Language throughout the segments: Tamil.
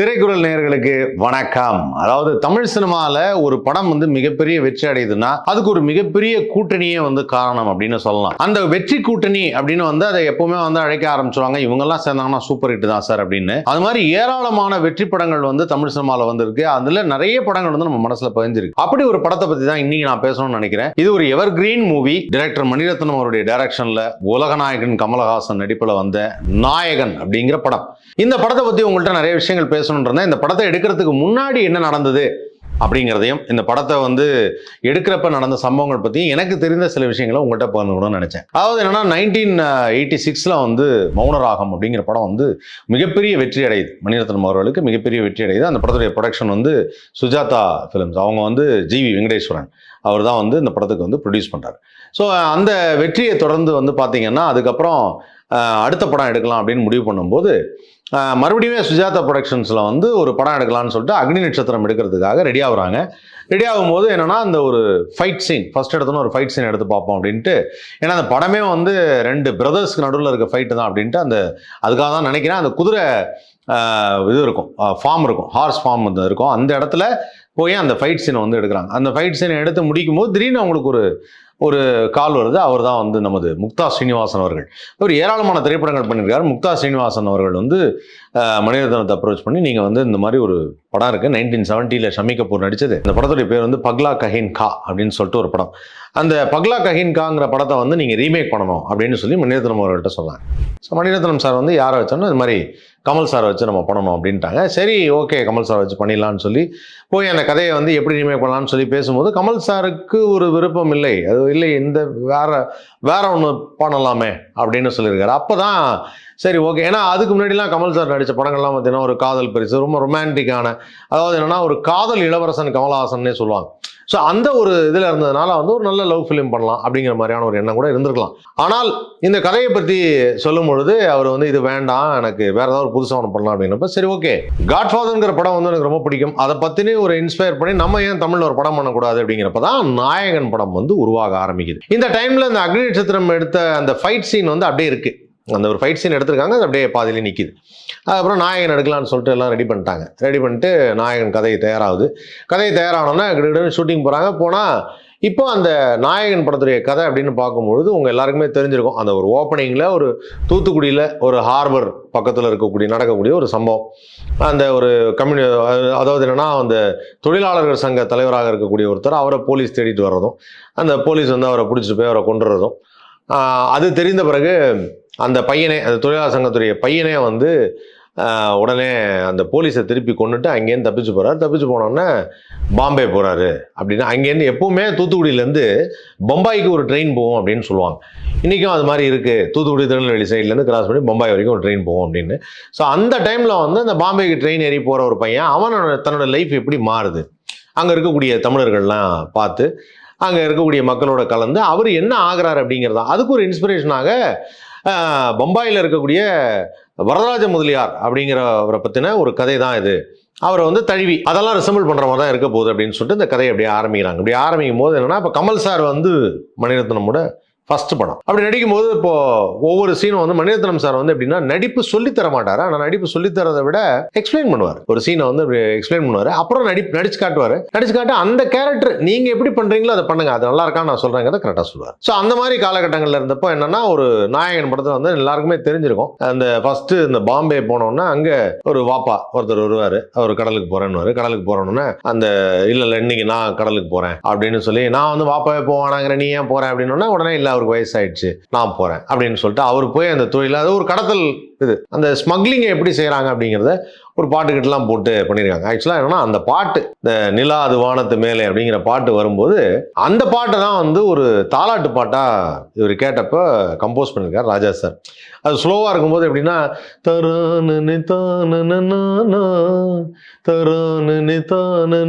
திரைக்குறள் நேயர்களுக்கு வணக்கம். அதாவது தமிழ் சினிமாவில் ஒரு படம் வந்து மிகப்பெரிய வெற்றி அடையுதுன்னா அதுக்கு ஒரு மிகப்பெரிய கூட்டணியே வந்து காரணம் அப்படின்னு சொல்லலாம். அந்த வெற்றி கூட்டணி அப்படின்னு வந்து அதை எப்பவுமே வந்து அழைக்க ஆரம்பிச்சுவாங்க இவங்கெல்லாம் சேர்ந்தாங்கன்னா சூப்பர் ஹிட் தான் சார் அப்படின்னு. அது மாதிரி ஏராளமான வெற்றி படங்கள் வந்து தமிழ் சினிமாவில் வந்திருக்கு. அதில் நிறைய படங்கள் வந்து நம்ம மனசில் பதிஞ்சிருக்கு. அப்படி ஒரு படத்தை பற்றி தான் இன்னைக்கு நான் பேசணும்னு நினைக்கிறேன். இது ஒரு evergreen movie director Mani Ratnam அவருடைய டைரக்ஷனில் உலகநாயகன் கமலஹாசன் நடிப்பில் வந்த நாயகன் அப்படிங்கிற படம். இந்த படத்தை பற்றி உங்கள்கிட்ட நிறைய விஷயங்கள் பேசணும்னு இந்த படத்தை எடுக்கிறதுக்கு முன்னாடி என்ன நடந்தது அப்படிங்கிறதையும் இந்த படத்தை வந்து எடுக்கிறப்ப நடந்த சம்பவங்கள் பற்றி எனக்கு தெரிந்த சில விஷயங்களை உங்கள்கிட்ட பகிர்ந்துக்கணும்னு நினச்சேன். அதாவது என்னன்னா நைன்டீன் எயிட்டி சிக்ஸில் வந்து மௌனராகம் அப்படிங்கிற படம் வந்து மிகப்பெரிய வெற்றி அடையுது. மணிரத்னம் அவர்களுக்கு மிகப்பெரிய வெற்றி அடையுது. அந்த படத்துடைய ப்ரொடக்ஷன் வந்து சுஜாதா ஃபிலிம்ஸ் அவங்க வந்து ஜிவி வெங்கடேஸ்வரன். அவர் தான் வந்து இந்த படத்துக்கு வந்து ப்ரொடியூஸ் பண்ணுறாரு ஸோ அந்த வெற்றியை தொடர்ந்து வந்து பார்த்தீங்கன்னா அதுக்கப்புறம் அடுத்த படம் எடுக்கலாம் அப்படின்னு முடிவு பண்ணும்போது மறுபடியுமே மறுபடியும் சுஜாதா ப்ரொடக்ஷன்ஸில் வந்து ஒரு படம் எடுக்கலாம்னு சொல்லிட்டு அக்னி நட்சத்திரம் எடுக்கிறதுக்காக ரெடி ஆகுறாங்க. ரெடி ஆகும்போது என்னென்னா அந்த ஒரு ஃபைட் சீன் ஃபஸ்ட் எடுத்தோன்னு ஒரு ஃபைட் சீன் எடுத்து பார்ப்போம் அப்படின்ட்டு. ஏன்னா அந்த படமே வந்து ரெண்டு பிரதர்ஸ்க்கு நடுவில் இருக்க ஃபைட்டு தான் அப்படின்ட்டு அந்த அதுக்காக தான் நினைக்கிறேன். அந்த குதிரை இது இருக்கும். ஃபார்ம் இருக்கும். ஹார்ஸ் ஃபார்ம் வந்து இருக்கும். அந்த இடத்துல போய் அந்த ஃபைட் சீனை வந்து எடுக்கிறாங்க. அந்த ஃபைட் சீனை எடுத்து முடிக்கும் போது திடீர்னு அவங்களுக்கு ஒரு ஒரு கால் வருது. அவர் தான் வந்து நமது முக்தா ஸ்ரீனிவாசன் அவர்கள். அவர் ஏராளமான திரைப்படங்கள் பண்ணியிருக்காரு. முக்தா ஸ்ரீனிவாசன் அவர்கள் வந்து ஆஹ், மணிரத்னத்தை அப்ரோச் பண்ணி நீங்கள் வந்து இந்த மாதிரி ஒரு படம் இருக்குது நைன்டீன் செவன்ட்டியில் ஷமி கபூர் நடித்தது இந்த படத்துடைய பேர் வந்து பக்லா கஹின் கா அப்படின்னு சொல்லிட்டு ஒரு படம். அந்த பக்லா கஹின் காங்கிற படத்தை வந்து நீங்கள் ரீமேக் பண்ணணும் அப்படின்னு சொல்லி மணிரத்னம் அவர்கள்ட்ட சொன்னாங்க. ஸோ மணிரத்னம் சார் வந்து யாரை வச்சோன்னா இது மாதிரி கமல் சாரை வச்சு நம்ம பண்ணணும் அப்படின்ட்டாங்க. சரி ஓகே கமல் சார் வச்சு பண்ணிடலாம்னு சொல்லி போய் அந்த கதையை வந்து எப்படி ரீமேக் பண்ணலாம்னு சொல்லி பேசும்போது கமல் சாருக்கு ஒரு விருப்பம் இல்லை. அது இல்லை இந்த வேற வேற ஒன்று பண்ணலாமே அப்படின்னு சொல்லியிருக்காரு. அப்போ தான் சரி ஓகே ஏன்னா அதுக்கு முன்னாடிலாம் கமல் சார் நடித்த படங்கள்லாம் பார்த்தீங்கன்னா ஒரு காதல் பரிசு ரொம்ப ரொமான்டிக்கான அதாவது என்னன்னா ஒரு காதல் இளவரசன் கமலஹாசன்னே சொல்லுவாங்க. ஸோ அந்த ஒரு இதில் இருந்ததுனால வந்து ஒரு நல்ல லவ் ஃபிலிம் பண்ணலாம் அப்படிங்கிற மாதிரியான ஒரு எண்ணம் கூட இருந்திருக்கலாம். ஆனால் இந்த கதையை பற்றி சொல்லும் பொழுது அவர் வந்து இது வேண்டாம் எனக்கு வேற ஏதாவது ஒரு புதுசாக ஒன்று பண்ணலாம் அப்படின்னப்ப சரி ஓகே காட் ஃபாதர்ங்கிற படம் வந்து எனக்கு ரொம்ப பிடிக்கும். அதை பற்றினே ஒரு இன்ஸ்பயர் பண்ணி நம்ம ஏன் தமிழில் ஒரு படம் பண்ணக்கூடாது? அப்படிங்கிறப்ப தான் நாயகன் படம் வந்து உருவாக ஆரம்பிக்குது. இந்த டைமில் இந்த அக்னி நட்சத்திரம் எடுத்த அந்த ஃபைட் சீன் வந்து அப்படியே இருக்குது அந்த ஒரு ஃபைட் சீன் எடுத்திருக்காங்க அது அப்படியே பாதியிலே நிற்கிது அதுக்கப்புறம் நாயகன் எடுக்கலாம்னு சொல்லிட்டு எல்லாம் ரெடி பண்ணிட்டாங்க. ரெடி பண்ணிட்டு நாயகன் கதை தயாராகுது. கதை தயாரானோன்னா கிட்டத்தட்ட ஷூட்டிங் போகிறாங்க போனால் இப்போ அந்த நாயகன் படத்துடைய கதை அப்படின்னு பார்க்கும்பொழுது உங்கள் எல்லாருக்குமே தெரிஞ்சிருக்கும். அந்த ஒரு ஓப்பனிங்கில் ஒரு தூத்துக்குடியில் ஒரு ஹார்பர் பக்கத்தில் இருக்கக்கூடிய நடக்கக்கூடிய ஒரு சம்பவம். அந்த ஒரு கம்யூனி அதாவது என்னென்னா அந்த தொழிலாளர்கள் சங்க தலைவராக இருக்கக்கூடிய ஒருத்தர் அவரை போலீஸ் தேடிட்டு வர்றதும் அந்த போலீஸ் வந்து அவரை பிடிச்சிட்டு போய் அவரை கொண்டுறதும் அது தெரிந்த பிறகு அந்த பையனே அந்த தொழிலாளர் சங்கத்துடைய பையனே வந்து உடனே அந்த போலீஸை திருப்பி கொண்டுட்டு அங்கேருந்து தப்பிச்சு போகிறாரு தப்பிச்சு போனோன்னே பாம்பே போகிறாரு அப்படின்னு. அங்கேருந்து எப்போவுமே தூத்துக்குடியிலேருந்து பம்பாய்க்கு ஒரு ட்ரெயின் போகும் அப்படின்னு சொல்லுவாங்க. இன்றைக்கும் அது மாதிரி இருக்குது தூத்துக்குடி திருநெல்வேலி சைட்லேருந்து கிராஸ் பண்ணி பம்பாய் வரைக்கும் ஒரு ட்ரெயின் போகும் அப்படின்னு. ஸோ அந்த டைமில் வந்து அந்த பாம்பேக்கு ட்ரெயின் ஏறி போகிற ஒரு பையன் அவனோட தன்னோட லைஃப் எப்படி மாறுது? அங்கே இருக்கக்கூடிய தமிழர்கள்லாம் பார்த்து அங்கே இருக்கக்கூடிய மக்களோட கலந்து அவர் என்ன ஆகிறார் அப்படிங்கிறதா. அதுக்கு ஒரு இன்ஸ்பிரேஷனாக பம்பாயில் இருக்கக்கூடிய வரதராஜ முதலியார் அப்படிங்கிறவரை பற்றின ஒரு கதை தான் இது. அவரை வந்து தழுவி அதெல்லாம் ரிசம்பிள் பண்ணுற மாதிரி தான் இருக்க போகுது அப்படின்னு சொல்லிட்டு இந்த கதையை அப்படியே ஆரம்பிக்கிறாங்க. இப்படி ஆரம்பிக்கும் போது என்னன்னா இப்போ கமல் சார் வந்து மணிரத்னமோட ஃபர்ஸ்ட் படம். அப்படி நடிக்கும் போது இப்போ ஒவ்வொரு சீனும் வந்து மணிரத்னம் சார் வந்து எப்படின்னா நடிப்பு சொல்லித் தர மாட்டாரு. ஆனால் நடிப்பு சொல்லித் தரதை விட எக்ஸ்பிளைன் பண்ணுவார். ஒரு சீனை வந்து எக்ஸ்பிளைன் பண்ணுவார். அப்புறம் நடி நடிச்சு காட்டுவார். நடிச்சு காட்டு அந்த கேரக்டர் நீங்க எப்படி பண்றீங்களோ அதை பண்ணுங்க. அது நல்லா இருக்கான்னு நான் சொல்றேங்கிறத கரெக்டாக சொல்லுவார். ஸோ அந்த மாதிரி காலகட்டங்களில் இருந்தப்போ என்னன்னா ஒரு நாயகன் படத்தில் வந்து எல்லாருக்குமே தெரிஞ்சிருக்கும். அந்த ஃபர்ஸ்ட் இந்த பாம்பே போனோம்னா அங்கே ஒரு வாப்பா ஒருத்தர் வருவார். அவர் கடலுக்கு போறேன்னு கடலுக்கு போறோன்னு அந்த இல்லை இல்லை இன்னைக்கு நான் கடலுக்கு போறேன். அப்படின்னு சொல்லி நான் வந்து வாப்பாவே போவானாங்கிற நீ ஏன் போறேன் அப்படின்னா உடனே இல்லை அவருக்கு வயசாயிடுச்சு நான் போறேன் அப்படின்னு சொல்லிட்டு அவர் போய் அந்த தொழில் அது ஒரு கடத்தல் இது. அந்த ஸ்மக்லிங்கை எப்படி செய்கிறாங்க அப்படிங்கிறத ஒரு பாட்டுக்கிட்டலாம் போட்டு பண்ணியிருக்காங்க ஆக்சுவலாக என்னன்னா அந்த பாட்டு இந்த நிலா அது வானத்து மேலே அப்படிங்கிற பாட்டு வரும்போது அந்த பாட்டை தான் வந்து ஒரு தாலாட்டு பாட்டாக இவர் கேட்டப்போ கம்போஸ் பண்ணியிருக்கார் ராஜா சார். அது ஸ்லோவாக இருக்கும்போது எப்படின்னா தரானு தானு தரானு தானு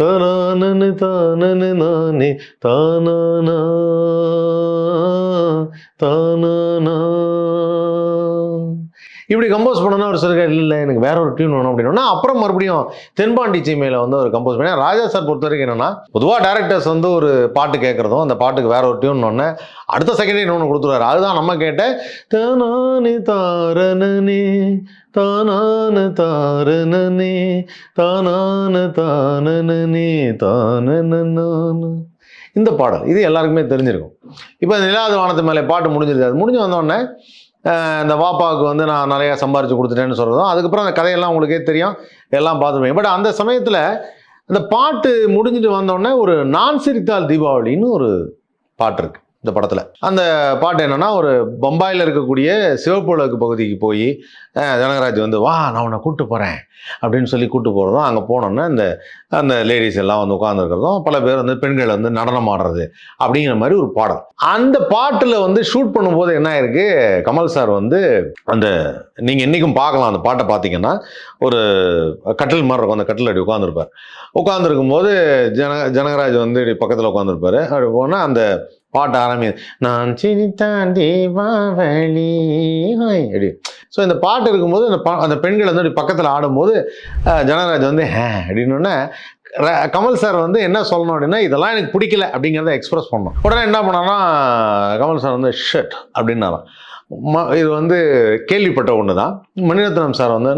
தரானு தானு நானே தானானா தானானா. இப்படி கம்போஸ் பண்ணனா ஒரு சில இல்லை எனக்கு வேற ஒரு டியூன் வேணும் அப்படின்னா. அப்புறம் மறுபடியும் தென்பாண்டி சீமையில் வந்து அவர் கம்போஸ் பண்ணி ராஜா சார் பொறுத்த வரைக்கும் என்னன்னா பொதுவாக டேரக்டர்ஸ் வந்து ஒரு பாட்டு கேட்குறதும் அந்த பாட்டுக்கு வேற ஒரு டியூன் ஒன்று அடுத்த செகண்டே இன்னொன்று கொடுத்துருவாரு. அதுதான் நம்ம கேட்ட தானானே தாரணனே தானான தாரணனே தானான தானனே தானனனான இந்த பாடல் இது எல்லாருக்குமே தெரிஞ்சிருக்கும். இப்போ நிலாது வானத்து மேலே பாட்டு முடிஞ்சிருக்காது அது முடிஞ்சு வந்தோடனே இந்த வாப்பாவுக்கு வந்து நான் நிறையா சம்பாரித்து கொடுத்துட்டேன்னு சொல்கிறதும் அதுக்கப்புறம் அந்த கதையெல்லாம் உங்களுக்கே தெரியும் எல்லாம் பார்த்துருப்பீங்க பட் அந்த சமயத்தில் அந்த பாட்டு முடிஞ்சிட்டு வந்தோடனே ஒரு நான் சிரித்தால் தீபாவளின்னு ஒரு பாட்டு இருக்குது இந்த படத்தில். அந்த பாட்டு என்னென்னா ஒரு பம்பாயில் இருக்கக்கூடிய சிவப்புலகு பகுதிக்கு போய் ஜனகராஜ் வந்து வா நான் உன்னை கூப்பிட்டு போகிறேன் அப்படின்னு சொல்லி கூப்பிட்டு போகிறதும் அங்கே போனோன்னே இந்த அந்த லேடிஸ் எல்லாம் வந்து உட்காந்துருக்கிறதும் பல பேர் வந்து பெண்கள் வந்து நடனம் ஆடுறது அப்படிங்கிற மாதிரி ஒரு பாடல். அந்த பாட்டில் வந்து ஷூட் பண்ணும்போது என்ன ஆயிருக்கு? கமல் சார் வந்து அந்த நீங்கள் என்றைக்கும் பார்க்கலாம் அந்த பாட்டை பார்த்தீங்கன்னா ஒரு கட்டில் மாதிரி இருக்கும் அந்த கட்டில் அடி உட்காந்துருப்பார் உட்காந்துருக்கும் போது ஜன ஜனகராஜ் வந்து பக்கத்தில் உட்காந்துருப்பாரு அப்படி போனால் அந்த பாட்டு ஆரம்பிது நான் சிரித்தான் தீபாவளி அப்படி. ஸோ இந்த பாட்டு இருக்கும்போது அந்த பா அந்த பெண்கள் வந்து அப்படி பக்கத்தில் ஆடும்போது ஜனராஜ் வந்து ஹே அப்படின்னோடனே கமல் சார் வந்து என்ன சொல்லணும் அப்படின்னா இதெல்லாம் எனக்கு பிடிக்கல அப்படிங்கிறத எக்ஸ்பிரஸ் பண்ணோம் உடனே என்ன பண்ணோன்னா கமல் சார் வந்து ஷர்ட் அப்படின்னாராம். இது வந்து கேள்விப்பட்ட ஒன்று தான் மணிரத்னம் சார் வந்து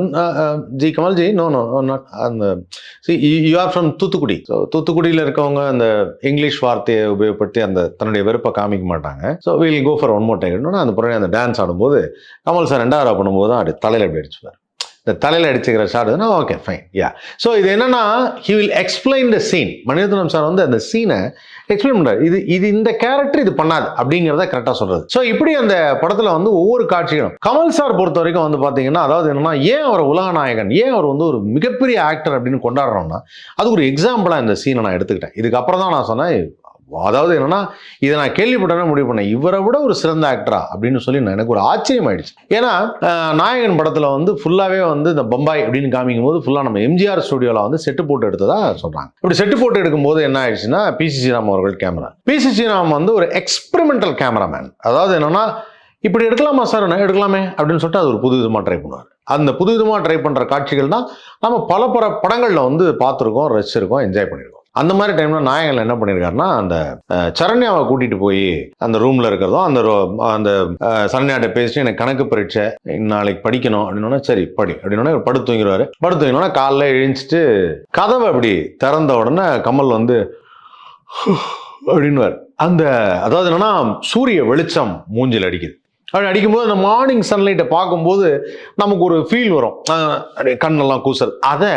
ji Kamal ji no no not அந்த you are from Thoothukudi. So தூத்துக்குடியில் இருக்கவங்க அந்த இங்கிலீஷ் வார்த்தையை உபயோகப்படுத்தி அந்த தன்னுடைய வெறுப்பை காமிக்க மாட்டாங்க. So we'll go for one more time அந்த பிறகு அந்த டான்ஸ் ஆடும்போது கமல் சார் ரெண்டாவது பண்ணும்போது தான் அப்படி தலையில் அப்படி அடிச்சுப்பார். இந்த தலையில் அடிச்சுக்கிற ஷாட்னா ஓகே ஃபைன் யா ஸோ இது என்னன்னா he will explain the scene Mani Ratnam sir வந்து அந்த சீனை எக்ஸ்பிளைன் பண்ணுறாரு இது இது இந்த கேரக்டர் இது பண்ணாது அப்படிங்கிறத கரெக்டாக சொல்கிறது ஸோ இப்படி அந்த படத்தில் வந்து ஒவ்வொரு காட்சிகளும் கமல் சார் பொறுத்த வரைக்கும் வந்து பார்த்தீங்கன்னா அதாவது என்னன்னா ஏன் அவர் உலகநாயகன் ஏன் அவர் வந்து ஒரு மிகப்பெரிய ஆக்டர் அப்படின்னு கொண்டாடுறோம்னா அது ஒரு எக்ஸாம்பிளாக இந்த சீனை நான் எடுத்துக்கிட்டேன். இதுக்கப்புறம் தான் நான் சொன்னேன் அதாவது என்னன்னா இதை நான் கேள்விப்பட்டேன்னு முடிவு பண்ணேன். இவரை விட ஒரு சிறந்த ஆக்டரா அப்படின்னு சொல்லி நான் எனக்கு ஒரு ஆச்சரியம் ஆயிடுச்சு. ஏன்னா நாயகன் படத்தில் வந்து ஃபுல்லாகவே வந்து இந்த பம்பாய் அப்படின்னு காமிக்கும் போது ஃபுல்லாக நம்ம எம்ஜிஆர் ஸ்டுடியோவில் வந்து செட்டு போட்டு எடுத்ததா சொல்கிறாங்க இப்படி செட்டு போட்டு எடுக்கும்போது என்ன ஆயிடுச்சுன்னா பிசி ஸ்ரீராம் அவர்கள் கேமரா பிசி ஸ்ரீராம் வந்து ஒரு எக்ஸ்பெரிமெண்டல் கேமராமேன் அதாவது என்னன்னா இப்படி எடுக்கலாமா சார் நான் எடுக்கலாமே அப்படின்னு சொல்லிட்டு அது ஒரு புது விதமாக ட்ரை பண்ணுவார். அந்த புது விதமாக ட்ரை பண்ணுற காட்சிகள் தான் நம்ம பல பல படங்களில் வந்து பார்த்துருக்கோம் ரசிச்சிருக்கோம் என்ஜாய் பண்ணியிருக்கோம் அந்த மாதிரி டைமில் நாயகன் என்ன பண்ணியிருக்காருன்னா அந்த சரண்யாவை கூட்டிகிட்டு போய் அந்த ரூமில் இருக்கிறதும் அந்த ரோ- அந்த சரண்யாட்ட பேசிட்டு எனக்கு கணக்கு பரீட்சை நாளைக்கு படிக்கணும் அப்படின்னா சரி படி அப்படின்னா படுத்து தூங்கிடுவாரு. படுத்து தூங்கினோன்னா காலைல எழுந்துச்சிட்டு கதவை அப்படி திறந்த உடனே கமல் வந்து அப்படின்னுவார். அந்த அதாவது என்னன்னா சூரிய வெளிச்சம் மூஞ்சில் அடிக்குது. அப்படி அடிக்கும்போது அந்த மார்னிங் சன்லைட்டை பார்க்கும்போது நமக்கு ஒரு ஃபீல் வரும். கண்ணெல்லாம் கூசல் அதை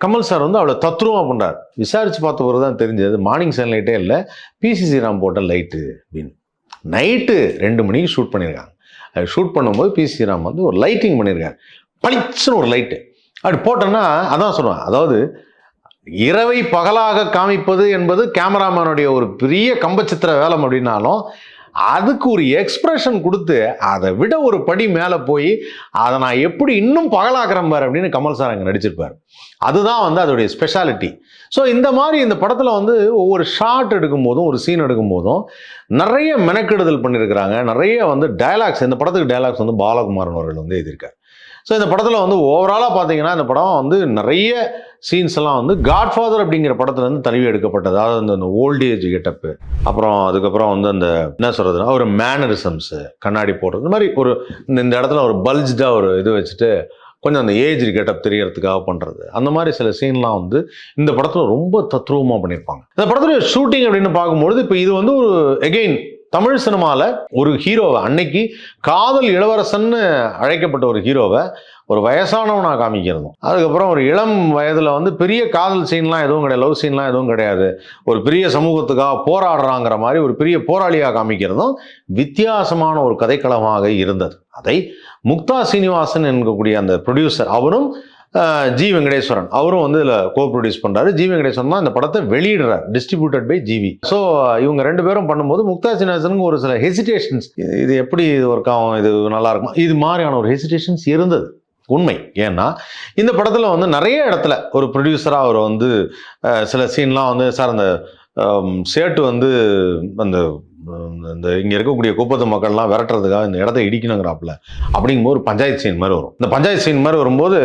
கமல் சார் வந்து அவ்வளோ தத்ரூபமாக பண்ணுறார் விசாரித்து பார்த்த பிறகு தான் தெரிஞ்சது. மார்னிங் சன்லைட்டே இல்லை. பிசிசி ராம் போட்ட லைட்டு அப்படின்னு. நைட்டு ரெண்டு மணிக்கு ஷூட் பண்ணியிருக்காங்க அது ஷூட் பண்ணும்போது பிசி ராம் வந்து ஒரு லைட்டிங் பண்ணியிருக்காங்க பளிச்சுன்னு ஒரு லைட்டு அப்படி போட்டோன்னா அதான் சொல்லுவேன் அதாவது இரவை பகலாக காமிப்பது என்பது கேமராமேனுடைய ஒரு பெரிய கம்பச்சித்திர வேலை அப்படின்னாலும் அதுக்கு ஒரு எக்ஸ்பிரஷன் கொடுத்து அதை விட ஒரு படி மேலே போய் அதை நான் எப்படி இன்னும் பகலாக்குறேன் பாரு அப்படின்னு கமல் சார் அங்கே நடிச்சிருப்பார். அதுதான் வந்து அதோடைய ஸ்பெஷாலிட்டி ஸோ இந்த மாதிரி இந்த படத்தில் வந்து ஒவ்வொரு ஷாட் எடுக்கும் போதும் ஒரு சீன் எடுக்கும் போதும் நிறைய மெனக்கெடுதல் பண்ணியிருக்கிறாங்க நிறைய வந்து டயலாக்ஸ் இந்த படத்துக்கு டயலாக்ஸ் வந்து பாலகுமாரன் அவர்கள் வந்து எழுதியிருக்காரு. ஸோ இந்த படத்தில் வந்து ஓவராலாக பார்த்தீங்கன்னா இந்த படம் வந்து நிறைய சீன்ஸ் எல்லாம் வந்து காட்ஃபாதர் அப்படிங்கிற படத்துலேருந்து தழுவி எடுக்கப்பட்டது. அதாவது அந்த- அந்த ஏஜ் கெட்டப்பு அப்புறம் அதுக்கப்புறம் வந்து அந்த என்ன சொல்கிறதுனா ஒரு மேனரிசம்ஸு கண்ணாடி போடுறது. இந்த மாதிரி ஒரு இந்த இந்த இடத்துல ஒரு பல்ஜ்டாக ஒரு இது வச்சுட்டு கொஞ்சம் அந்த ஏஜ் கெட்டப் தெரியறதுக்காக பண்ணுறது அந்த மாதிரி சில சீன்லாம் வந்து இந்த படத்தில் ரொம்ப தத்ரூபமாக பண்ணியிருப்பாங்க இந்த படத்தில் ஷூட்டிங் அப்படின்னு பார்க்கும்பொழுது இப்போ இது வந்து ஒரு எகெயின் தமிழ் சினிமாவில் ஒரு ஹீரோவை அன்னைக்கு காதல் இளவரசன்னு அழைக்கப்பட்ட ஒரு ஹீரோவை ஒரு வயசானவனாக காமிக்கிறதும். அதுக்கப்புறம் ஒரு இளம் வயதில் வந்து பெரிய காதல் சீன்லாம் எதுவும் கிடையாது லவ் சீன்லாம் எதுவும் கிடையாது. ஒரு பெரிய சமூகத்துக்காக போராடுறாங்கிற மாதிரி ஒரு பெரிய போராளியாக காமிக்கிறதும் வித்தியாசமான ஒரு கதைக்களமாக இருந்தது. அதை முக்தா சீனிவாசன் என்கக்கூடிய அந்த ப்ரொடியூசர் அவரும் ஜி வெங்கடேஸ்வரன். அவரும் வந்து இதில் கோ ப்ரொடியூஸ் பண்ணுறாரு ஜி வெங்கடேஸ்வரன் தான் இந்த படத்தை வெளியிடுறார். டிஸ்ட்ரிபியூட்டட் பை ஜிவி ஸோ இவங்க ரெண்டு பேரும் பண்ணும்போது முக்தா சீனிவாசனுக்கு ஒரு சில ஹெசிடேஷன்ஸ் இது எப்படி இது ஒர்க் ஆகும்? இது நல்லா இருக்கும்? இது மாதிரியான ஒரு ஹெசிடேஷன்ஸ் இருந்தது. உண்மை. ஏன்னா இந்த படத்தில் வந்து நிறைய இடத்துல ஒரு ப்ரொடியூசராக அவர் வந்து சில சீன்லாம் வந்து சார் அந்த சேட்டு வந்து அந்த இந்த- இந்த இங்கே இருக்கக்கூடிய குப்பத்து மக்கள்லாம் விரட்டுறதுக்காக இந்த இடத்த இடிக்கணுங்கிறாப்புல அப்படிங்கும்போது ஒரு பஞ்சாயத்து சீன் மாதிரி வரும். இந்த பஞ்சாயத்து சீன் மாதிரி வரும்போது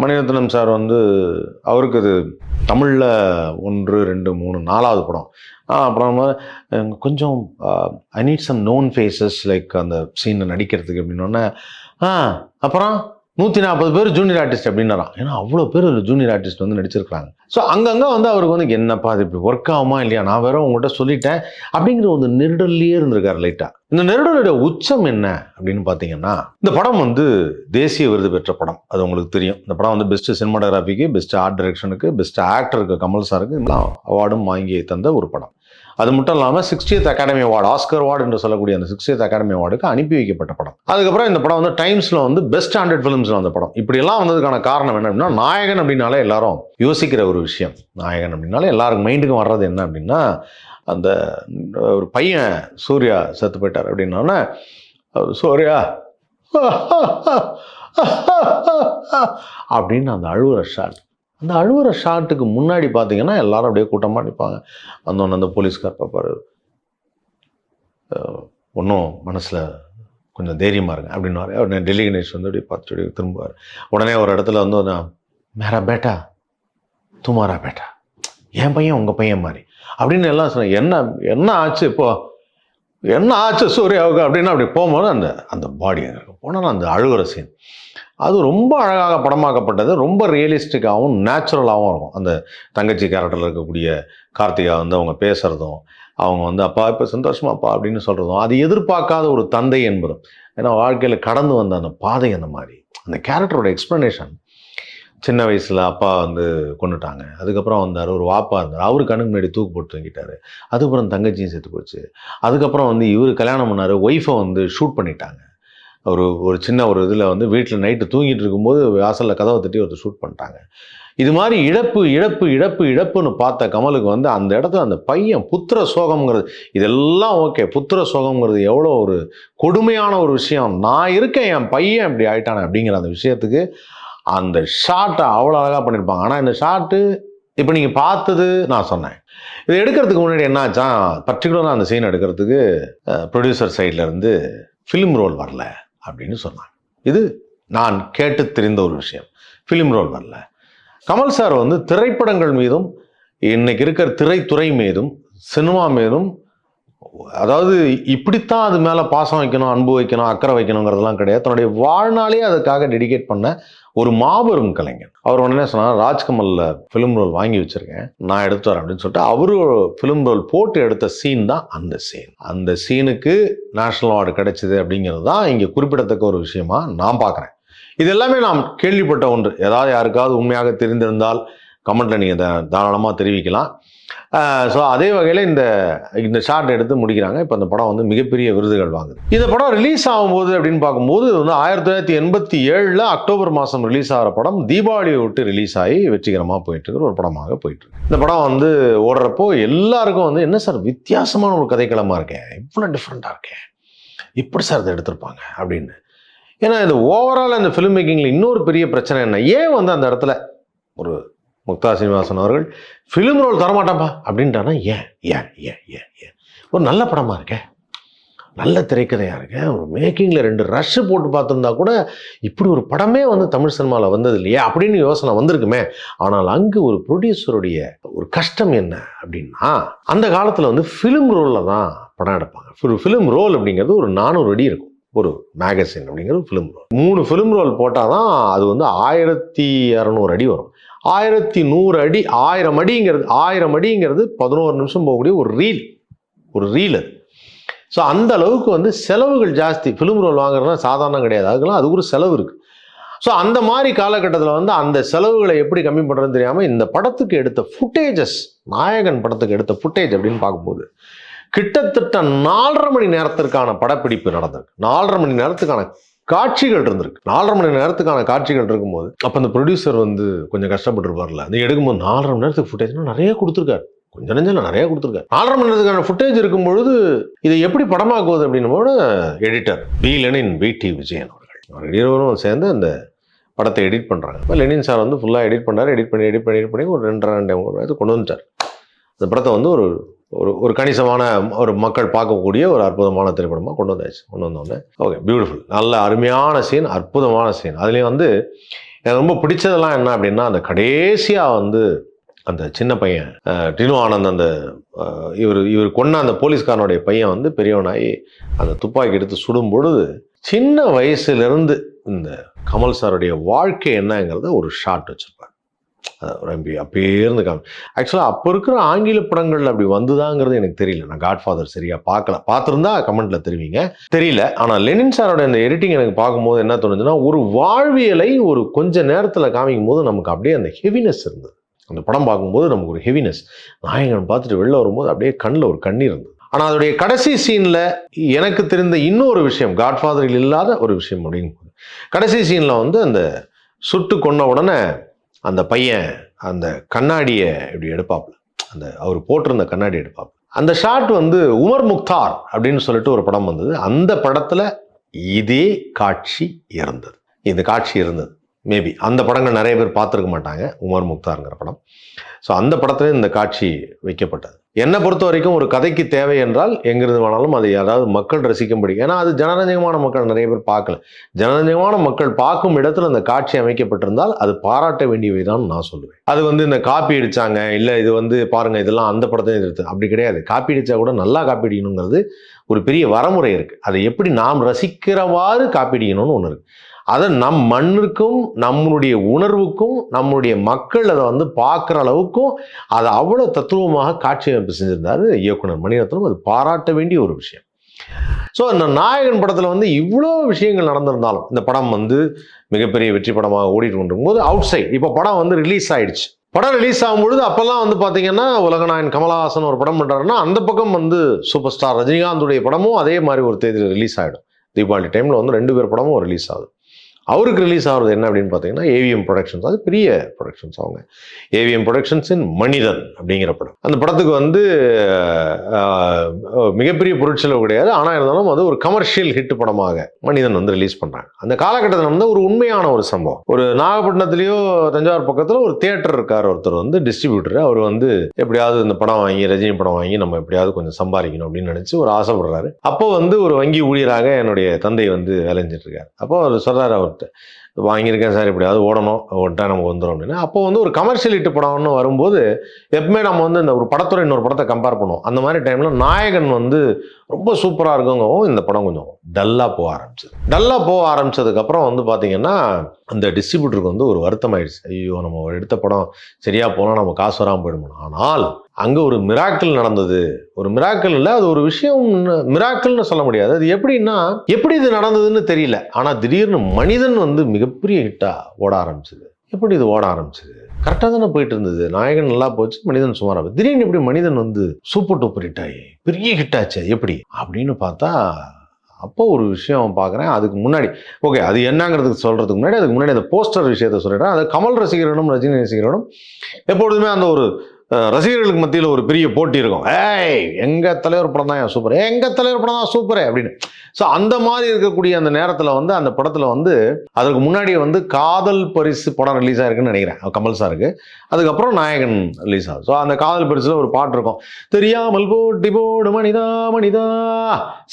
மணிரத்னம் சார் வந்து அவருக்கு இது தமிழில் ஒன்று ரெண்டு மூணு நாலாவது படம். அப்புறம் கொஞ்சம் I need some known faces like அந்த சீனில் நடிக்கிறதுக்கு அப்படின்னோடனே ஆ அப்புறம் நூற்றி நாற்பது பேர் ஜூனியர் ஆர்டிஸ்ட் அப்படின்னாராம். ஏன்னா அவ்வளோ பேர் ஜூனியர் ஆர்டிஸ்ட் வந்து நடிச்சிருக்காங்க ஸோ அங்கங்கே வந்து அவருக்கு வந்து என்னப்பா அது இப்படி ஒர்க் ஆகுமா இல்லையா? நான் வேற உங்கள்கிட்ட சொல்லிட்டேன். அப்படிங்கிற ஒரு நெருடல்லையே இருந்திருக்கார் லைட்டாக இந்த நெருடலுடைய உச்சம் என்ன அப்படின்னு பார்த்தீங்கன்னா இந்த படம் வந்து தேசிய விருது பெற்ற படம். அது உங்களுக்கு தெரியும். இந்த படம் வந்து பெஸ்ட் சினிமாட்டோகிராஃபிக்கு பெஸ்ட் ஆர்ட் டைரக்ஷனுக்கு பெஸ்ட் ஆக்டருக்கு கமல் சாருக்கு அவார்டும் வாங்கி தந்த ஒரு படம். அது மட்டும் இல்லாமல் sixtieth academy award Oscar award என்று சொல்லக்கூடிய அந்த சிக்ஸ்டியத் அகாடமி அவார்டுக்கு அனுப்பி வைக்கப்பட்ட படம். அதுக்கப்புறம் இந்த படம் வந்து டைம்ஸில் வந்து பெஸ்ட் ஹண்ட்ரட் ஃபிலிம்ஸில் வந்த படம். இப்படியெல்லாம் வந்ததுக்கான காரணம் என்ன அப்படின்னா நாயகன் அப்படின்னாலே எல்லாரும் யோசிக்கிற ஒரு விஷயம். நாயகன் அப்படின்னாலே எல்லாருக்கும் மைண்டுக்கும் வர்றது என்ன அப்படின்னா அந்த ஒரு பையன் சூர்யா செத்து போயிட்டார் அப்படின்னா சூர்யா அப்படின்னு அந்த அழுவுற ஷாட். அந்த அழுவுற ஷாட்டுக்கு முன்னாடி பார்த்தீங்கன்னா எல்லாரும் அப்படியே கூட்டமாக நிற்பாங்க வந்தோடனே அந்த போலீஸ்கார் பார்ப்பாரு ஒன்றும் மனசில் கொஞ்சம் தைரியமாக இருங்க அப்படின்னாரு அவர் டெல்லி கணேஷ் வந்து அப்படியே பார்த்து திரும்புவார். உடனே ஒரு இடத்துல வந்து மேரா பேட்டா? துமாரா பேட்டா? என் பையன் உங்கள் பையன் மாதிரி. அப்படின்னு எல்லாம் சொன்னேன் என்ன என்ன ஆச்சு இப்போ? என்ன ஆச்சு சூர்யாவுக்கு? அப்படின்னு அப்படி போகும்போது அந்த அந்த பாடி போனால் அந்த அழுகுற சீன் அது ரொம்ப அழகாக படமாக்கப்பட்டது. ரொம்ப ரியலிஸ்டிக்காகவும் நேச்சுரலாகவும் இருக்கும். அந்த தங்கச்சி கேரக்டரில் இருக்கக்கூடிய கார்த்திகா வந்து அவங்க பேசுகிறதும் அவங்க வந்து அப்பா இப்போ சந்தோஷமாப்பா அப்படின்னு சொல்கிறதும் அது எதிர்பார்க்காத ஒரு தந்தை என்பதும். ஏன்னா வாழ்க்கையில் கடந்து வந்த அந்த பாதை அந்த மாதிரி. அந்த கேரக்டரோட எக்ஸ்ப்ளனேஷன் சின்ன வயசில் அப்பா வந்து கொண்டுட்டாங்க அதுக்கப்புறம் வந்தார் ஒரு வாப்பா இருந்தார். அவரு கண்ணுக்கு முன்னாடி தூக்கு போட்டு தூங்கிட்டாரு. அதுக்கப்புறம் தங்கச்சியும் செத்து போச்சு. அதுக்கப்புறம் வந்து இவர் கல்யாணம் பண்ணார் ஒய்ஃபை வந்து ஷூட் பண்ணிட்டாங்க. ஒரு ஒரு சின்ன ஒரு இதில் வந்து வீட்டில் நைட்டு தூங்கிட்டு இருக்கும்போது வாசலில் கதவை தட்டி ஒருத்தர் ஷூட் பண்ணிட்டாங்க. இது மாதிரி இழப்பு இழப்பு இழப்பு இழப்புன்னு பார்த்த கமலுக்கு வந்து அந்த இடத்துல அந்த பையன் புத்திர சோகம்ங்கிறது இதெல்லாம் ஓகே புத்திர சோகம்ங்கிறது எவ்வளோ ஒரு கொடுமையான ஒரு விஷயம். நான் இருக்கேன் என் பையன் இப்படி ஆயிட்டானே அப்படிங்கிற அந்த விஷயத்துக்கு அந்த ஷாட்டை அவ்வளோ அழகாக பண்ணியிருப்பாங்க ஆனால் இந்த ஷாட்டு இப்போ நீங்கள் பார்த்தது நான் சொன்னேன். இதை எடுக்கிறதுக்கு முன்னாடி என்னாச்சா பர்டிகுலராக அந்த சீன் எடுக்கிறதுக்கு ப்ரொடியூசர் சைட்லேருந்து ஃபிலிம் ரோல் வரல. அப்படின்னு சொன்னாங்க. இது நான் கேட்டு தெரிந்த ஒரு விஷயம். ஃபிலிம் ரோல் வரல. கமல் சார் வந்து திரைப்படங்கள் மீதும் இன்னைக்கு இருக்கிற திரைத்துறை மீதும் சினிமா மீதும் அதாவது இப்படித்தான் அது மேலே பாசம் வைக்கணும் அன்பு வைக்கணும் அக்கறை வைக்கணுங்கிறதெல்லாம் கிடையாது. தன்னுடைய வாழ்நாளே அதுக்காக டெடிகேட் பண்ண ஒரு மாபெரும் கலைஞர். அவர் உடனே சொன்னார் ராஜ்கமலில் ஃபிலிம் ரோல் வாங்கி வச்சிருக்கேன். நான் எடுத்து வரேன். அப்படின்னு சொல்லிட்டு அவரு ஃபிலிம் ரோல் போட்டு எடுத்த சீன் தான் அந்த சீன் அந்த சீனுக்கு நேஷனல் அவார்டு கிடைச்சிது அப்படிங்கிறது தான் இங்கே குறிப்பிடத்தக்க ஒரு விஷயமா நான் பார்க்குறேன். இது எல்லாமே நாம் கேள்விப்பட்ட ஒன்று. ஏதாவது யாருக்காவது உண்மையாக தெரிந்திருந்தால் கமெண்ட்டில் நீங்கள் தாராளமாக தெரிவிக்கலாம். ஸோ அதே வகையில் இந்த இந்த ஷார்ட் எடுத்து முடிக்கிறாங்க. இப்போ அந்த படம் வந்து மிகப்பெரிய விருதுகள் வாங்குது. இந்த படம் ரிலீஸ் ஆகும்போது அப்படின்னு பார்க்கும்போது இது வந்து ஆயிரத்தி தொள்ளாயிரத்தி எண்பத்தி ஏழில் அக்டோபர் மாதம் ரிலீஸ் ஆகிற படம் தீபாவளியை விட்டு ரிலீஸ் ஆகி வெற்றிகரமாக போயிட்டுருக்கிற ஒரு படமாக போயிட்டுருக்கு. இந்த படம் வந்து ஓடுறப்போ எல்லாருக்கும் வந்து என்ன சார் வித்தியாசமான ஒரு கதைக்களமாக இருக்கேன் இவ்வளோ டிஃப்ரெண்ட்டாக இருக்கேன் இப்படி சார் இதை எடுத்திருப்பாங்க? அப்படின்னு. ஏன்னா இது ஓவரால் அந்த ஃபிலிம் மேக்கிங்கில் இன்னொரு பெரிய பிரச்சனை என்ன? ஏன் வந்து அந்த இடத்துல ஒரு முக்தா சீனிவாசன் அவர்கள் ஃபிலிம் ரோல் தரமாட்டாப்பா அப்படின்ட்டானா ஏன் ஏன் ஏன் ஏன் ஏன்? ஒரு நல்ல படமாக இருக்கேன் நல்ல திரைக்கதையாக இருக்கேன் ஒரு மேக்கிங்கில் ரெண்டு ரஷ் போட்டு பார்த்துருந்தா கூட இப்படி ஒரு படமே வந்து தமிழ் சினிமாவில் வந்தது இல்லையா அப்படின்னு யோசனை வந்திருக்குமே. ஆனால் அங்கு ஒரு ப்ரொடியூசருடைய ஒரு கஷ்டம் என்ன அப்படின்னா அந்த காலத்தில் வந்து ஃபிலிம் ரோலில் தான் படம் எடுப்பாங்க. ஒரு ஃபிலிம் ரோல் அப்படிங்கிறது ஒரு நானூறு அடி இருக்கும். ஒரு மேகசின் அப்படிங்கிறது ஃபிலிம் ரோல் மூணு ஃபிலிம் ரோல் போட்டால் தான் அது வந்து ஆயிரத்தி இரநூறு அடி வரும். ஆயிரத்தி நூறு அடி ஆயிரம் அடிங்கிறது ஆயிரம் அடிங்கிறது பதினோரு நிமிஷம் போகக்கூடிய ஒரு ரீல் ஒரு ரீல் அது. ஸோ அந்த அளவுக்கு வந்து செலவுகள் ஜாஸ்தி. ஃபிலிம் ரோல் வாங்குறதுனா சாதாரணம் கிடையாது. அதுக்கெல்லாம் அது ஒரு செலவு இருக்குது ஸோ அந்த மாதிரி காலகட்டத்தில் வந்து அந்த செலவுகளை எப்படி கம்மி பண்ணுறதுன்னு தெரியாமல் இந்த படத்துக்கு எடுத்த ஃபுட்டேஜஸ் நாயகன் படத்துக்கு எடுத்த ஃபுட்டேஜ் அப்படின்னு பார்க்கும்போது கிட்டத்தட்ட நாலரை மணி நேரத்திற்கான படப்பிடிப்பு நடந்திருக்கு. நாலரை மணி நேரத்துக்கான காட்சிகள் இருந்திருக்கு. நாலரை மணி நேரத்துக்கான காட்சிகள் இருக்கும்போது அப்போ அந்த ப்ரொடியூசர் வந்து கொஞ்சம் கஷ்டப்பட்டுருப்பார்ல அது எடுக்கும்போது நாலரை மணி நேரத்துக்கு ஃபுட்டேஜ்னா நிறைய கொடுத்துருக்காரு. கொஞ்சம் நெஞ்சல நிறைய கொடுத்துருக்காரு. நாலரை மணி நேரத்துக்கான ஃபுட்டேஜ் இருக்கும்பொழுது இதை எப்படி படமாக்குவது அப்படின்னோட editor B Lenin V T Vijayan அவர்கள். இருவரும் சேர்ந்து அந்த படத்தை எடிட் பண்ணுறாங்க இப்போ லெனின் சார் வந்து ஃபுல்லாக எடிட் பண்ணார். எடிட் பண்ணி எடிட் பண்ணி எடிட் பண்ணி ஒரு ரெண்டரை ரெண்டு கொண்டு வந்துட்டார். அந்த படத்தை வந்து ஒரு ஒரு ஒரு கணிசமான ஒரு மக்கள் பார்க்கக்கூடிய ஒரு அற்புதமான திரைப்படமாக கொண்டு வந்தாச்சு. கொண்டு வந்தோடனே ஓகே பியூட்டிஃபுல் நல்ல அருமையான சீன் அற்புதமான சீன் அதுலேயும் வந்து எனக்கு ரொம்ப பிடிச்சதெல்லாம் என்ன அப்படின்னா அந்த கடைசியாக வந்து அந்த சின்ன பையன் டினு ஆனந்த் அந்த இவர் இவர் கொன்ன அந்த போலீஸ்காரனுடைய பையன் வந்து பெரியவனாகி அந்த துப்பாக்கி எடுத்து சுடும் பொழுது சின்ன வயசுலேருந்து இந்த கமல் சாருடைய வாழ்க்கை என்னங்கிறத ஒரு ஷார்ட் வச்சுருப்பாங்க ரம்பி அப்பயே இருந்து காமி ஆக்சுவலாக அப்போ இருக்கிற ஆங்கில படங்கள் அப்படி வந்துதாங்கிறது எனக்கு தெரியல. நான் காட்ஃபாதர் சரியா பார்க்கல. பார்த்துருந்தா கமெண்ட்ல தெரிவிங்க. தெரியல. ஆனால் லெனின் சாரோட இந்த எடிட்டிங் எனக்கு பார்க்கும்போது என்ன தோணுச்சுன்னா ஒரு வாழ்வியலை ஒரு கொஞ்ச நேரத்தில் காமிக்கும் போது நமக்கு அப்படியே அந்த ஹெவினஸ் இருந்தது. அந்த படம் பார்க்கும்போது நமக்கு ஒரு ஹெவினஸ் நாயகன் பார்த்துட்டு வெளில வரும்போது அப்படியே கண்ணில் ஒரு கண்ணீர் இருந்தது. ஆனால் அதோடைய கடைசி சீனில் எனக்கு தெரிந்த இன்னொரு விஷயம் காட்ஃபாதரில் இல்லாத ஒரு விஷயம் அப்படிங்கும்போது கடைசி சீனில் வந்து அந்த சுட்டு கொன்ன உடனே அந்த பையன் அந்த கண்ணாடியை இப்படி எடுப்பாப்புல. அந்த அவர் போட்டிருந்த கண்ணாடி எடுப்பாப்புல. அந்த ஷாட் வந்து உமர் முக்தார் அப்படின்னு சொல்லிட்டு ஒரு படம் வந்தது. அந்த படத்தில் இதே காட்சி இருந்தது. இந்த காட்சி இருந்தது. மேபி அந்த படங்கள் நிறைய பேர் பார்த்துருக்க மாட்டாங்க. உமர் முக்தாருங்கிற படம். ஸோ அந்த படத்துலேயும் இந்த காட்சி வைக்கப்பட்டது. என்னை பொறுத்த வரைக்கும் ஒரு கதைக்கு தேவை என்றால் எங்கிருந்து வேணாலும் அதை யாராவது மக்கள் ரசிக்கும்படி ஏன்னா அது ஜனரஞ்சகமான மக்கள் நிறைய பேர் பார்க்கல. ஜனரஞ்சகமான மக்கள் பார்க்கும் இடத்துல அந்த காட்சி அமைக்கப்பட்டிருந்தால் அது பாராட்ட வேண்டியவை தான் நான் சொல்லுவேன். அது வந்து இந்த காப்பி அடித்தாங்க இல்லை இது வந்து பாருங்கள் இதெல்லாம் அந்த படத்தையும் எடுத்து அப்படி கிடையாது. காப்பி அடித்தா கூட நல்லா காப்பி அடிக்கணுங்கிறது ஒரு பெரிய வரமுறை இருக்குது அதை எப்படி நாம் ரசிக்கிறவாறு காப்பி அடிக்கணும்னு ஒன்று இருக்குது அதை நம் மண்ணுக்கும் நம்மளுடைய உணர்வுக்கும் நம்மளுடைய மக்கள் அதை வந்து பார்க்குற அளவுக்கும் அதை அவ்வளோ தத்துவமாக காட்சி அமைப்பு இயக்குனர் மணிரத்னம். அது பாராட்ட வேண்டிய ஒரு விஷயம். ஸோ இந்த நாயகன் படத்தில் வந்து இவ்வளோ விஷயங்கள் நடந்திருந்தாலும் இந்த படம் வந்து மிகப்பெரிய வெற்றி படமாக ஓடிட்டு கொண்டிருக்கும் போது அவுட் சைட் இப்போ படம் வந்து ரிலீஸ் ஆயிடுச்சு. படம் ரிலீஸ் ஆகும்பொழுது அப்போல்லாம் வந்து பார்த்தீங்கன்னா உலகநாயன் கமலஹாசன் ஒரு படம் பண்ணுறாருன்னா அந்த பக்கம் வந்து சூப்பர் ஸ்டார் ரஜினிகாந்துடைய படமும் அதே மாதிரி ஒரு தேதியில் ரிலீஸ் ஆகிடும் தீபாவளி டைமில் வந்து ரெண்டு பேர் படமும் ரிலீஸ் ஆகுது. அவருக்கு ரிலீஸ் ஆகிறது என்ன அப்படின்னு பார்த்தீங்கன்னா ஏவிஎம் ப்ரொடக்ஷன்ஸ் அது பெரிய ப்ரொடக்ஷன்ஸ் அவங்க. ஏவிஎம் ப்ரொடக்ஷன்ஸின் மனிதன் அப்படிங்கிற படம். அந்த படத்துக்கு வந்து மிகப்பெரிய பொருட்செலவு கிடையாது. ஆனால் இருந்தாலும் அது ஒரு கமர்ஷியல் ஹிட் படமாக மனிதன் வந்து ரிலீஸ் பண்ணுறாங்க அந்த காலகட்டத்தில் வந்து ஒரு உண்மையான ஒரு சம்பவம். ஒரு நாகப்பட்டினத்துலேயோ தஞ்சாவூர் பக்கத்தில் ஒரு தியேட்டர் இருக்கார் ஒருத்தர் வந்து டிஸ்ட்ரிபியூட்டர் அவர் வந்து எப்படியாவது இந்த படம் வாங்கி ரஜினி படம் வாங்கி நம்ம எப்படியாவது கொஞ்சம் சம்பாதிக்கணும் அப்படின்னு நினச்சி ஒரு ஆசைப்படுறாரு. அப்போ வந்து ஒரு வங்கி ஊழியராக என்னுடைய தந்தை வந்து வேலை செஞ்சுட்டு இருக்காரு. அப்போ அவர் って。வாங்கியிருக்கேன் சார் எப்படியாவது ஓடணும் ஓட்டா நமக்கு வந்துடும் அப்படின்னு. அப்போ வந்து ஒரு கமர்ஷியல் இட்டு படம்னு வரும்போது எப்பவுமே நம்ம வந்து இந்த ஒரு படத்துறை இன்னொரு படத்தை கம்பேர் பண்ணுவோம். அந்த மாதிரி டைமில் நாயகன் வந்து ரொம்ப சூப்பராக இருக்குங்கவும் இந்த படம் கொஞ்சம் டல்லாக போக ஆரம்பிச்சது. டல்லாக போக ஆரம்பிச்சதுக்கப்புறம் வந்து பார்த்தீங்கன்னா அந்த டிஸ்ட்ரிபியூட்டருக்கு வந்து ஒரு வருத்தம் ஆயிடுச்சு. ஐயோ நம்ம எடுத்த படம் சரியாக போனால் நம்ம காசு வராமல் போயிடுமோ ஆனால் அங்கே ஒரு மிராக்கிள் நடந்தது. ஒரு மிராக்கிள் இல்லை அது ஒரு விஷயம் மிராக்கிள்னு சொல்ல முடியாது. அது எப்படின்னா எப்படி இது நடந்ததுன்னு தெரியல. ஆனால் திடீர்னு மனிதன் வந்து மிக மிகப்பெரிய ஹிட்டாக ஓட ஆரம்பிச்சது. எப்படி இது ஓட ஆரம்பிச்சது? கரெக்டாக தானே போயிட்டு இருந்தது நாயகன் நல்லா போச்சு மனிதன் சுமாராக திடீர்னு எப்படி மனிதன் வந்து சூப்பர் டூப்பர் ஹிட் ஆகி பெரிய ஹிட் ஆச்சு எப்படி? அப்படின்னு பார்த்தா அப்போ ஒரு விஷயம் பார்க்குறேன். அதுக்கு முன்னாடி ஓகே அது என்னங்கிறதுக்கு சொல்கிறதுக்கு முன்னாடி அதுக்கு முன்னாடி அந்த போஸ்டர் விஷயத்த சொல்லிடுறேன். அது கமல் ரசிகர்களும் ரஜினி ரசிகர்களும் எப்பொழுதுமே அந்த ஒரு ரசிகர்களுக்கு மத்தியில் ஒரு பெரிய போட்டி இருக்கும். ஏய் எங்கள் தலைவர் படம் தான் சூப்பர் எங்கள் தலைவர் படம் தான் சூப்பர் அப்படின்னு. ஸோ அந்த மாதிரி இருக்கக்கூடிய அந்த நேரத்தில் வந்து அந்த படத்தில் வந்து அதுக்கு முன்னாடியே வந்து காதல் பரிசு படம் ரிலீஸ் ஆயிருக்குன்னு நினைக்கிறேன். கமல் சாருக்கு. அதுக்கப்புறம் நாயகன் ரிலீஸ் ஆகும் ஸோ அந்த காதல் பரிசில் ஒரு பாட்டு இருக்கும். தெரியாமல் போட்டி போடு மனிதா மனிதா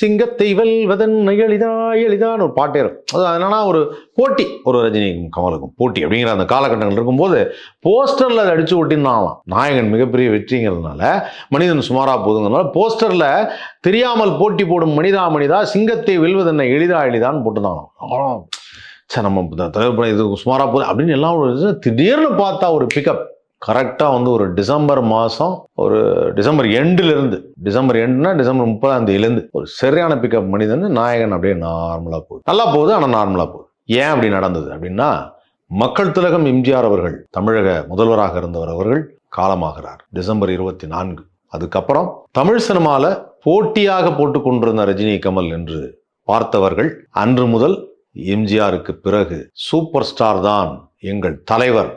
சிங்கத்தை வெல்வதன் எளிதா எளிதான்னு ஒரு பாட்டே இருக்கும். அது என்னன்னா ஒரு போட்டி. ஒரு ரஜினிக்கும் கமலுக்கும் போட்டி அப்படிங்கிற அந்த காலகட்டங்கள் இருக்கும்போது போஸ்டரில் அதை அடித்து ஒட்டினாலாம் நாயகன் மிகப்பெரிய வெற்றிங்கிறதுனால மனிதன் சுமாராக போதுங்கிறதுனால போஸ்டரில் தெரியாமல் போட்டி போடும் மனிதா மனிதா சிங்கத்தை வெல்வதென்ன எளிதா எளிதான்னு போட்டுருந்தாங்களாம் சார் சரி நம்ம தலைவர் இது சுமாராக போகுது அப்படின்னு எல்லாம் ஒரு திடீர்னு பார்த்தா ஒரு பிக்கப் கரெக்டாக வந்து ஒரு டிசம்பர் மாதம் ஒரு டிசம்பர் எண்டுலேருந்து டிசம்பர் எண்டுனா டிசம்பர் முப்பதாம் தேதியிலேருந்து ஒரு சரியான பிக்கப் மனிதன் நாயகன் அப்படியே நார்மலாக போகுது. நல்லா போகுது ஆனால் நார்மலாக போகுது. ஏன் அப்படி நடந்தது அப்படின்னா மக்கள் திலகம் எம்ஜிஆர் அவர்கள் தமிழக முதல்வராக இருந்தவர் அவர்கள் காலமாகிறார் டிசம்பர் இருபத்தி நான்கு. அதுக்கப்புறம் தமிழ் சினிமாவில் போட்டியாக போட்டு கொண்டிருந்த ரஜினி கமல் என்று பார்த்தவர்கள் அன்று முதல் எம்ஜிஆருக்கு பிறகு சூப்பர் ஸ்டார் தான் எங்கள் தலைவர்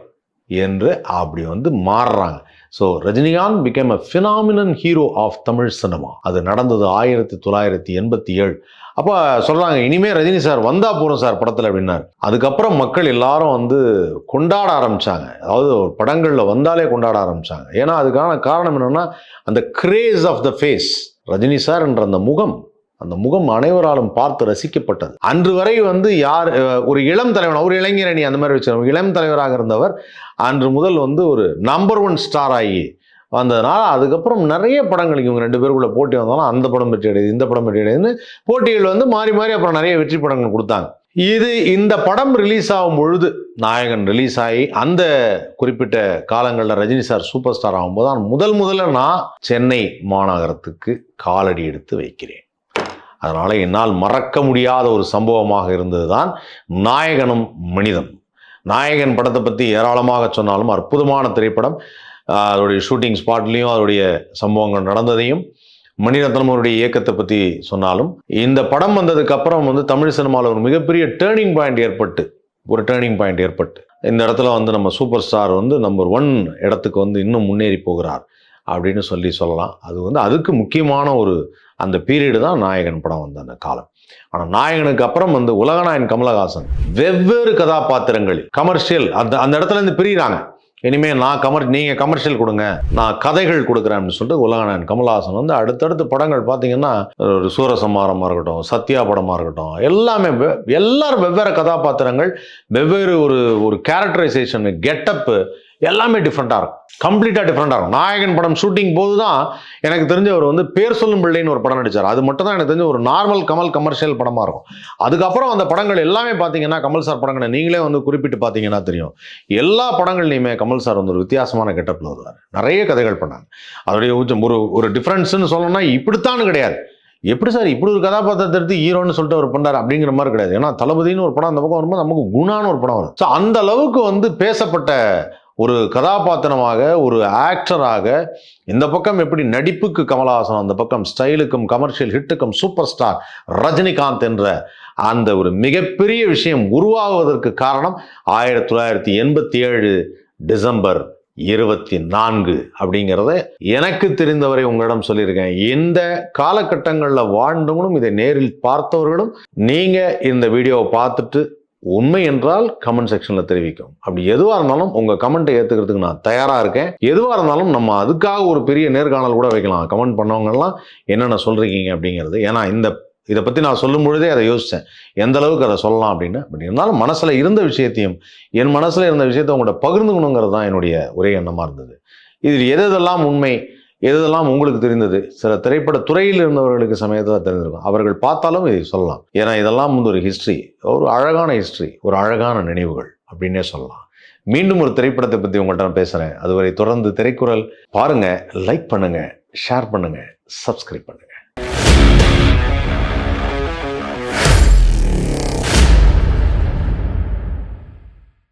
என்று அப்படி வந்து மாறுறாங்க. So Rajinikanth became a phenomenon hero of Tamil cinema அது நடந்தது ஆயிரத்தி தொள்ளாயிரத்தி எண்பத்தி ஏழு. அப்போ சொல்கிறாங்க இனிமே ரஜினி சார் வந்தால் போகிறோம் சார் படத்தில் அப்படின்னாரு. அதுக்கப்புறம் மக்கள் எல்லாரும் வந்து கொண்டாட ஆரம்பித்தாங்க அதாவது ஒரு படங்களில் வந்தாலே கொண்டாட ஆரம்பிச்சாங்க. ஏன்னா அதுக்கான காரணம் என்னென்னா அந்த grace of the face Rajini sir என்ற அந்த முகம் அந்த முகம் அனைவராலும் பார்த்து ரசிக்கப்பட்டது. அன்று வரை வந்து யார் ஒரு இளம் தலைவன் ஒரு இளைஞரணி அந்த மாதிரி வச்சு இளம் தலைவராக இருந்தவர். அன்று முதல் வந்து ஒரு நம்பர் ஒன் ஸ்டார் ஆகி வந்ததுனால அதுக்கப்புறம் நிறைய படங்கள் இவங்க ரெண்டு பேருக்குள்ள போட்டி வந்தாலும் அந்த படம் வெற்றி அடையுது இந்த படம் வெற்றி அடையுதுன்னு போட்டிகள் வந்து மாறி மாறி அப்புறம் நிறைய வெற்றி படங்கள் கொடுத்தாங்க. இது இந்த படம் ரிலீஸ் ஆகும் பொழுது நாயகன் ரிலீஸ் ஆகி அந்த குறிப்பிட்ட காலங்களில் ரஜினி சார் சூப்பர் ஸ்டார் ஆகும்போது முதல் முதல்ல நான் சென்னை மாநகரத்துக்கு காலடி எடுத்து வைக்கிறேன். அதனால் என்னால் மறக்க முடியாத ஒரு சம்பவமாக இருந்தது தான் நாயகனும் மனிதன். நாயகன் படத்தை பற்றி ஏராளமாக சொன்னாலும் அற்புதமான திரைப்படம். அதோடைய ஷூட்டிங் ஸ்பாட்லேயும் அதோடைய சம்பவங்கள் நடந்ததையும் மணிரத்னம் அவருடைய இயக்கத்தை பற்றி சொன்னாலும் இந்த படம் வந்ததுக்கு அப்புறம் வந்து தமிழ் சினிமாவில் ஒரு மிகப்பெரிய டேர்னிங் பாயிண்ட் ஏற்பட்டு ஒரு டேர்னிங் பாயிண்ட் ஏற்பட்டு. இந்த இடத்துல வந்து நம்ம சூப்பர் ஸ்டார் வந்து நம்பர் ஒன் இடத்துக்கு வந்து இன்னும் முன்னேறி போகிறார் அப்படின்னு சொல்லி சொல்லலாம். அது வந்து அதுக்கு முக்கியமான ஒரு அந்த பீரியடு தான் நாயகன் படம் வந்த அந்த காலம். ஆனால் நாயகனுக்கு அப்புறம் வந்து உலகநாயன் கமலஹாசன் வெவ்வேறு கதாபாத்திரங்களில் கமர்ஷியல் அந்த அந்த இடத்துல இருந்து பிரிகிறாங்க இனிமேல் நான் கமர் நீங்கள் கமர்ஷியல் கொடுங்க நான் கதைகள் கொடுக்குறேன்னு சொல்லிட்டு உலகநாயகன் கமலஹாசன் வந்து அடுத்தடுத்த படங்கள் பார்த்தீங்கன்னா ஒரு சூரசம்மாரமாக இருக்கட்டும் சத்யா படமாக இருக்கட்டும் எல்லாமே எல்லாரும் வெவ்வேறு கதாபாத்திரங்கள் வெவ்வேறு ஒரு ஒரு கேரக்டரைசேஷன் கெட்டப்பு எல்லாமே டிஃப்ரெண்ட்டாக இருக்கும். கம்ப்ளீட்டாக டிஃப்ரெண்ட்டாக இருக்கும். நாயகன் படம் ஷூட்டிங் போது தான் எனக்கு தெரிஞ்ச அவர் வந்து பேர் சொல்லும் பிள்ளைன்னு ஒரு படம் நடித்தார் அது மட்டும் தான் எனக்கு தெரிஞ்ச ஒரு நார்மல் கமல் கமர்ஷியல் படமாக இருக்கும். அதுக்கப்புறம் அந்த படங்கள் எல்லாமே பார்த்தீங்கன்னா கமல் சார் படங்களை நீங்களே வந்து குறிப்பிட்டு பார்த்தீங்கன்னா தெரியும். எல்லா படங்கள்லையுமே கமல் சார் வந்து ஒரு வித்தியாசமான கெட்டப்பில் வருவார். நிறைய கதைகள் பண்ணாங்க. அதோடைய உச்சம் ஒரு ஒரு டிஃப்ரென்ஸ்னு சொல்லணும்னா இப்படித்தான் கிடையாது. எப்படி சார் இப்படி ஒரு கதாபாத்திரத்தை எடுத்து ஹீரோன்னு சொல்லிட்டு அவர் பண்ணார் அப்படிங்கிற மாதிரி கிடையாது. ஏன்னா தளபதினு ஒரு படம் அந்த பக்கம் வரும்போது நமக்கு குணான்னு ஒரு படம் வரும். ஸோ அந்த அளவுக்கு வந்து பேசப்பட்ட ஒரு கதாபாத்திரமாக ஒரு ஆக்டராக இந்த பக்கம் எப்படி நடிப்புக்கு கமலஹாசன் அந்த பக்கம் ஸ்டைலுக்கும் கமர்ஷியல் ஹிட்டுக்கும் சூப்பர் ஸ்டார் ரஜினிகாந்த் என்ற அந்த ஒரு மிகப்பெரிய விஷயம் உருவாகுவதற்கு காரணம் ஆயிரத்தி தொள்ளாயிரத்தி எண்பத்தி ஏழு டிசம்பர் இருபத்தி நான்கு அப்படிங்கிறத எனக்கு தெரிந்தவரை உங்களிடம் சொல்லியிருக்கேன். இந்த காலகட்டங்களில் வாழ்ந்தவங்களும் இதை நேரில் பார்த்தவர்களும் நீங்கள் இந்த வீடியோவை பார்த்துட்டு உண்மை என்றால் கமெண்ட் செக்ஷனில் தெரிவிக்கும். அப்படி எதுவாக இருந்தாலும் உங்கள் கமெண்ட்டை ஏற்றுக்கிறதுக்கு நான் தயாராக இருக்கேன். எதுவாக இருந்தாலும் நம்ம அதுக்காக ஒரு பெரிய நேர்காணல் கூட வைக்கலாம். கமெண்ட் பண்ணவங்கெல்லாம் என்னென்ன சொல்கிறீங்க அப்படிங்கிறது. ஏன்னா இந்த இதை பற்றி நான் சொல்லும் பொழுதே அதை யோசித்தேன் எந்த அளவுக்கு அதை சொல்லலாம் அப்படின்னு. பட் இருந்தாலும் மனசில் இருந்த விஷயத்தையும் என் மனசில் இருந்த விஷயத்தை உங்கள்கிட்ட பகிர்ந்துக்கணுங்கிறது தான் என்னுடைய ஒரே எண்ணமாக இருந்தது. இதில் எது எதெல்லாம் உண்மை எதெல்லாம் உங்களுக்கு தெரிந்தது? சில திரைப்பட துறையில் இருந்தவர்களுக்கு சமயத்தில் தெரிஞ்சிருக்கும். அவர்கள் பார்த்தாலும் இதை சொல்லலாம். ஏன்னா இதெல்லாம் வந்து ஒரு ஹிஸ்ட்ரி ஒரு அழகான ஹிஸ்ட்ரி ஒரு அழகான நினைவுகள் அப்படின்னே சொல்லலாம். மீண்டும் ஒரு திரைப்படத்தை பற்றி உங்கள்கிட்ட நான் பேசுகிறேன் அதுவரை தொடர்ந்து திரைக்குறள் பாருங்கள் லைக் பண்ணுங்கள் ஷேர் பண்ணுங்கள் சப்ஸ்கிரைப் பண்ணுங்கள்